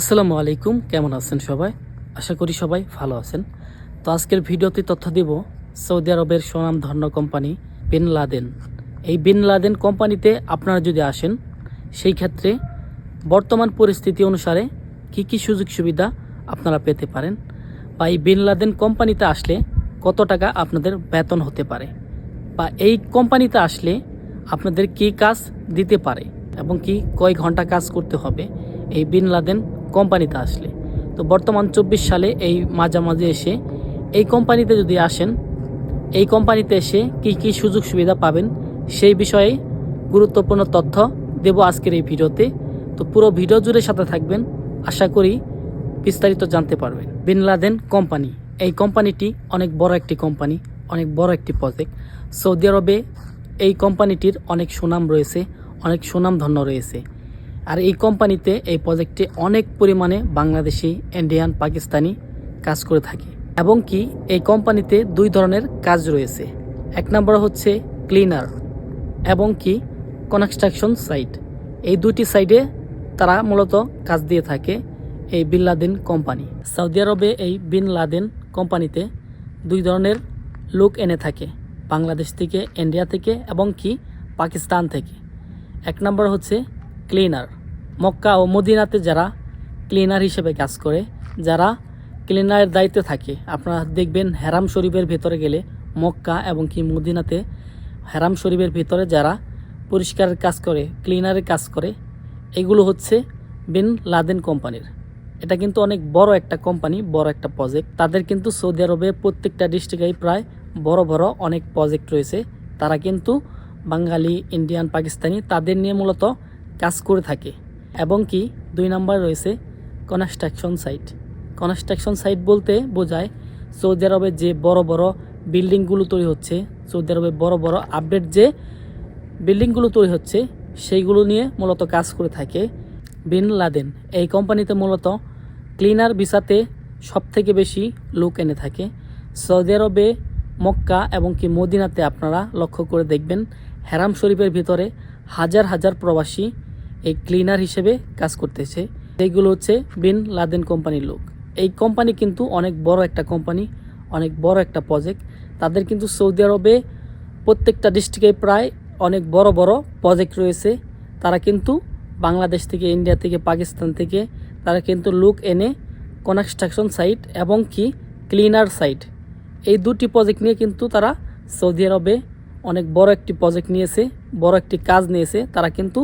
আসসালামু আলাইকুম, কেমন আছেন সবাই? আশা করি সবাই ভালো আছেন। তো আজকের ভিডিওতে তথ্য দিব, সৌদি আরবের সুনাম ধন্য কোম্পানি বিন লাদেন। এই বিন লাদেন কোম্পানিতে আপনারা যদি আসেন, সেই ক্ষেত্রে বর্তমান পরিস্থিতি অনুসারে কি কি সুযোগ সুবিধা আপনারা পেতে পারেন বা এই বিন লাদেন কোম্পানিতে আসলে কত টাকা আপনাদের বেতন হতে পারে বা এই কোম্পানিতে আসলে আপনাদের কি কাজ দিতে পারে এবং কি কয় ঘণ্টা কাজ করতে হবে, এই বিন লাদেন কোম্পানিতে আসলে। তো বর্তমান চব্বিশ সালে এই মাঝামাঝি এসে এই কোম্পানিতে যদি আসেন, এই কোম্পানিতে এসে কি কি সুযোগ সুবিধা পাবেন সেই বিষয়ে গুরুত্বপূর্ণ তথ্য দেব আজকের এই ভিডিওতে। তো পুরো ভিডিও জুড়ে সাথে থাকবেন, আশা করি বিস্তারিত জানতে পারবেন। বিন লাদেন কোম্পানি, এই কোম্পানিটি অনেক বড় একটি কোম্পানি, অনেক বড় একটি প্রজেক্ট সৌদি আরবে এই কোম্পানিটির অনেক সুনাম রয়েছে, অনেক সুনামধন্য রয়েছে। আর এই কোম্পানিতে এই প্রজেক্টে অনেক পরিমাণে বাংলাদেশি, ইন্ডিয়ান, পাকিস্তানি কাজ করে থাকে। এবং কি এই কোম্পানিতে দুই ধরনের কাজ রয়েছে। এক নম্বর হচ্ছে ক্লিনার এবং কি কনস্ট্রাকশন সাইট। এই দুটি সাইডে তারা মূলত কাজ দিয়ে থাকে এই বিন লাদেন কোম্পানি। সৌদি আরবে এই বিন লাদেন কোম্পানিতে দুই ধরনের লোক এনে থাকে, বাংলাদেশ থেকে, ইন্ডিয়া থেকে এবং কি পাকিস্তান থেকে। এক নম্বর হচ্ছে ক্লিনার। মক্কা ও মদিনাতে যারা ক্লিনার হিসেবে কাজ করে, যারা ক্লিনারের দায়িত্বে থাকে, আপনারা দেখবেন হেরাম শরীফের ভেতরে গেলে মক্কা এবং কি মদিনাতে হেরাম শরীফের ভিতরে যারা পরিষ্কারের কাজ করে, ক্লিনারের কাজ করে, এগুলো হচ্ছে বিন লাদেন কোম্পানির। এটা কিন্তু অনেক বড় একটা কোম্পানি, বড় একটা প্রজেক্ট তাদের কিন্তু সৌদি আরবে প্রত্যেকটা ডিস্ট্রিক্টেই প্রায় বড় বড় অনেক প্রজেক্ট রয়েছে। তারা কিন্তু বাঙালি ইন্ডিয়ান পাকিস্তানি, তাদের নিয়ে মূলত কাজ করে থাকে। এবং কি, দুই নাম্বার রয়েছে কনস্ট্রাকশন সাইট কনস্ট্রাকশন সাইট বলতে বোঝায় সৌদি আরবে যে বড় বড় বিল্ডিংগুলো তৈরি হচ্ছে, সৌদি আরবে বড় বড় আপডেট যে বিল্ডিংগুলো তৈরি হচ্ছে, সেইগুলো নিয়ে মূলত কাজ করে থাকে বিন লাদেন এই কোম্পানিতে মূলত ক্লিনার ভিসাতে সব থেকে বেশি লোক এনে থাকে। সৌদি আরবে, মক্কা এবং কি মদিনাতে আপনারা লক্ষ্য করে দেখবেন, হেরাম শরীফের ভিতরে হাজার হাজার প্রবাসী এই ক্লিনার হিসেবে কাজ করতেছে। এইগুলো হচ্ছে বিন লাদেন কোম্পানির লোক। এই কোম্পানি কিন্তু অনেক বড় একটা কোম্পানি, অনেক বড় একটা প্রজেক্ট তাদের কিন্তু সৌদি আরবে প্রত্যেকটা ডিস্ট্রিক্টে প্রায় অনেক বড় বড় প্রজেক্ট রয়েছে। তারা কিন্তু বাংলাদেশ থেকে ইন্ডিয়া থেকে পাকিস্তান থেকে তারা কিন্তু লুক এনে কনস্ট্রাকশন সাইট এবং কি ক্লিনার সাইট এই দুটি প্রজেক্ট নিয়ে কিন্তু তারা সৌদি আরবে অনেক বড় একটি প্রজেক্ট নিয়েছে, বড় একটি কাজ নিয়েছে। তারা কিন্তু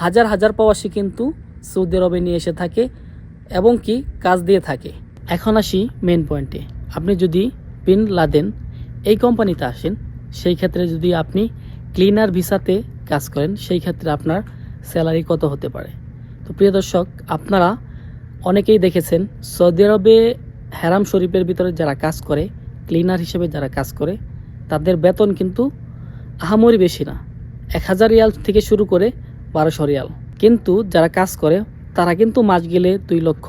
হাজার হাজার প্রবাসী কিন্তু সৌদি আরবে নিয়ে এসে থাকে এবং কি কাজ দিয়ে থাকে। এখন আসি মেন পয়েন্টে আপনি যদি বিন লাদেন এই কোম্পানিতে আসেন, সেই ক্ষেত্রে যদি আপনি ক্লিনার ভিসাতে কাজ করেন, সেই ক্ষেত্রে আপনার স্যালারি কত হতে পারে? তো প্রিয় দর্শক, আপনারা অনেকেই দেখেছেন, সৌদি আরবে হেরাম শরীফের ভিতরে যারা কাজ করে ক্লিনার হিসেবে যারা কাজ করে তাদের বেতন কিন্তু আহামরি বেশি না। এক হাজার রিয়াল থেকে শুরু করে বারোশো রিয়াল। কিন্তু যারা কাজ করে, তারা কিন্তু মাস গেলে দুই লক্ষ,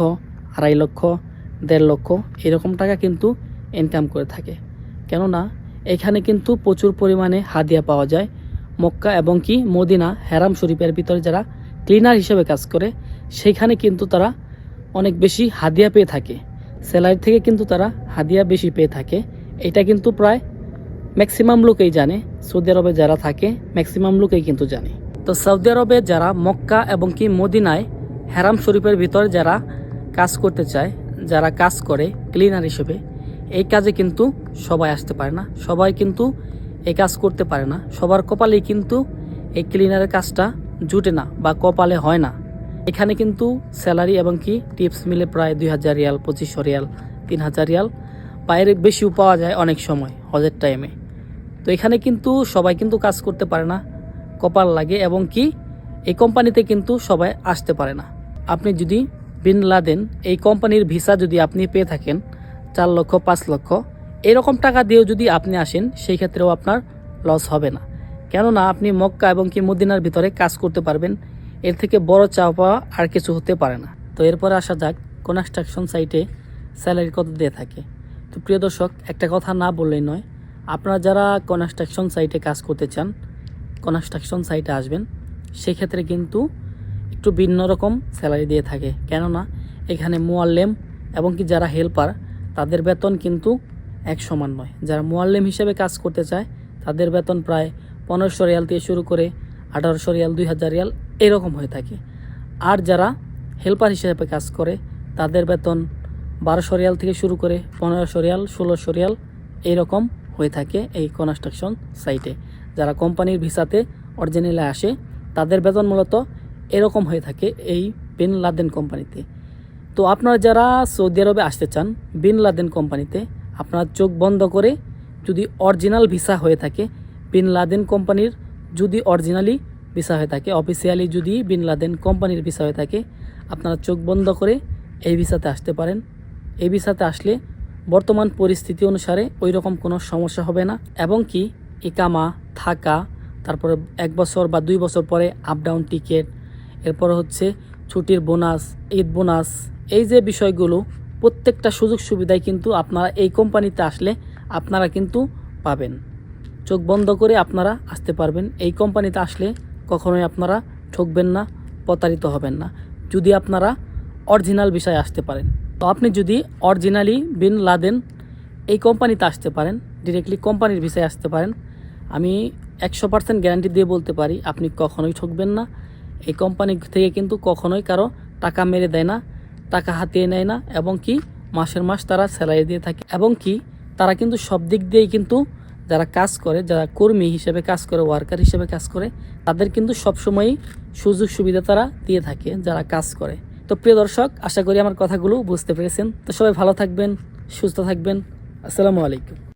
আড়াই লক্ষ, দেড় লক্ষ এরকম টাকা কিন্তু ইনকাম করে থাকে। কেননা, এখানে কিন্তু প্রচুর পরিমাণে হাদিয়া পাওয়া যায়। মক্কা এবং কি মদিনা, হেরাম শরীফের ভিতরে যারা ক্লিনার হিসেবে কাজ করে সেইখানে কিন্তু তারা অনেক বেশি হাদিয়া পেয়ে থাকে। স্যালারি থেকে কিন্তু তারা হাদিয়া বেশি পেয়ে থাকে। এটা কিন্তু প্রায় ম্যাক্সিমাম লোকেই জানে, সৌদি আরবে যারা থাকে ম্যাক্সিমাম লোকেই কিন্তু জানে। তো সৌদি আরবে যারা মক্কা এবং কি মদিনায়, হেরাম শরীফের ভিতরে যারা কাজ করতে চায়, যারা কাজ করে ক্লিনার হিসেবে, এই কাজে কিন্তু সবাই আসতে পারে না। সবাই কিন্তু এই কাজ করতে পারে না। সবার কপালেই কিন্তু এই ক্লিনারের কাজটা জুটে না বা কপালে হয় না। এখানে কিন্তু স্যালারি এবং কি টিপস মিলে প্রায় দুই হাজার রিয়াল, পঁচিশশো রিয়াল, তিন হাজার রিয়াল। বাইরে বেশিও পাওয়া যায় অনেক সময়, হজের টাইমে তো এখানে কিন্তু সবাই কিন্তু কাজ করতে পারে না, কপাল লাগে এবং কি এই কোম্পানিতে কিন্তু সবাই আসতে পারে না। আপনি যদি বিন লাদেন, এই কোম্পানির ভিসা যদি আপনি পেয়ে থাকেন, চার লক্ষ, পাঁচ লক্ষ, এরকম টাকা দিয়েও যদি আপনি আসেন, সেই ক্ষেত্রেও আপনার লস হবে না। কেননা আপনি মক্কা এবং কি মদিনার ভিতরে কাজ করতে পারবেন, এর থেকে বড় পাওয়া আর কিছু হতে পারে না। তো এরপরে আসা যাক কনস্ট্রাকশন সাইটে স্যালারি কত দিয়ে থাকে। তো প্রিয় দর্শক, একটা কথা না বললেই নয় আপনারা যারা কনস্ট্রাকশন সাইটে কাজ করতে চান কনস্ট্রাকশন সাইটে আসবেন, সেক্ষেত্রে কিন্তু একটু ভিন্ন রকম স্যালারি দিয়ে থাকে। কেননা, এখানে মোয়াল্লেম এবং কি যারা হেল্পার তাদের বেতন কিন্তু এক সমান নয়। যারা মোয়াল্লেম হিসেবে কাজ করতে চায়, তাদের বেতন প্রায় পনেরোশো রিয়াল থেকে শুরু করে আঠারোশো রিয়াল, দুই হাজার রিয়াল এরকম হয়ে থাকে। আর যারা হেল্পার হিসেবে কাজ করে, তাদের বেতন বারোশো রিয়াল থেকে শুরু করে পনেরোশো রিয়াল, ষোলোশো রিয়াল এইরকম হয়ে থাকে এই কনস্ট্রাকশন সাইটে যারা কোম্পানির ভিসাতে অরিজিনালে আসে, তাদের বেতন মূলত এরকম হয়ে থাকে এই বিন লাদেন কোম্পানিতে তো আপনারা যারা সৌদি আরবে আসতে চান বিন লাদেন কোম্পানিতে আপনার চোখ বন্ধ করে যদি অরিজিনাল ভিসা হয়ে থাকে বিন লাদেন কোম্পানির যদি অরিজিনালি ভিসা হয়ে থাকে অফিসিয়ালি যদি বিন লাদেন কোম্পানির ভিসা হয়ে থাকে, আপনারা চোখ বন্ধ করে এই ভিসাতে আসতে পারেন। এই ভিসাতে আসলে বর্তমান পরিস্থিতি অনুসারে ওই রকম কোনো সমস্যা হবে না। এবং কি, ইকামা, থাকা, তারপরে এক বছর বা দুই বছর পরে আপ ডাউন টিকিট এরপর হচ্ছে ছুটির বোনাস ঈদ বোনাস এই যে বিষয়গুলো, প্রত্যেকটা সুযোগ সুবিধাই কিন্তু আপনারা এই কোম্পানিতে আসলে আপনারা কিন্তু পাবেন। চোখ বন্ধ করে আপনারা আসতে পারবেন। এই কোম্পানিতে আসলে কখনোই আপনারা ঠকবেন না, প্রতারিত হবেন না। যদি আপনারা অরিজিনাল বিষয়ে আসতে পারেন। তো আপনি যদি অরিজিনালি বিন লাদেন এই কোম্পানিতে আসতে পারেন ডিরেক্টলি কোম্পানির বিষয়ে আসতে পারেন, আমি একশো পার্সেন্ট গ্যারান্টি দিয়ে বলতে পারি, আপনি কখনোই ঠকবেন না। এই কোম্পানি থেকে কিন্তু কখনোই কারও টাকা মেরে দেয় না, টাকা হাতিয়ে নেয় না, এবং কি মাসের মাস তারা স্যালারি দিয়ে থাকে। এবং কি তারা কিন্তু সব দিক দিয়েই কিন্তু যারা কাজ করে, যারা কর্মী হিসেবে কাজ করে ওয়ার্কার হিসেবে কাজ করে, তাদের কিন্তু সবসময়ই সুযোগ সুবিধা তারা দিয়ে থাকে, যারা কাজ করে। তো প্রিয় দর্শক, আশা করি আমার কথাগুলো বুঝতে পেরেছেন। তো সবাই ভালো থাকবেন, সুস্থ থাকবেন। আসসালামু আলাইকুম।